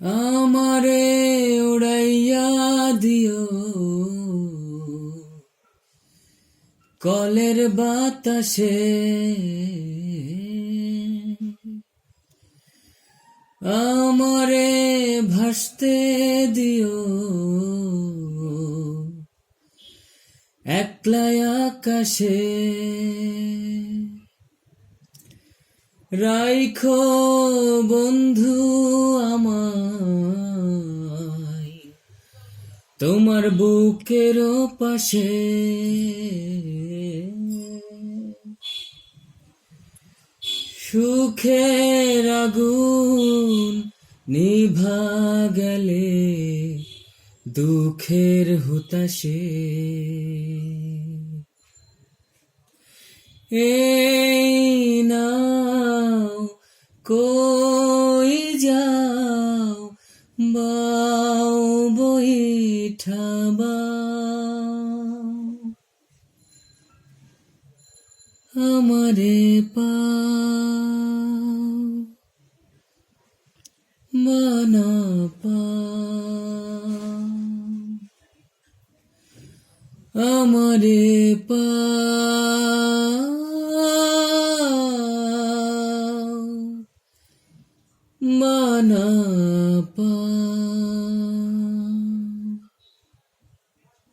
আমারে উড়াইয়া দিও। কলের বাতাসে আমারে ভাসতে দিও। একলাই আকাশে রাইখো বন্ধু আমায় তোমার বুকের পাশে সুখের আগুন নিভা গেলে দুঃখের হুতাশে। এই নাও কই আমারে পা। পা। আমারে পা। মানা পা।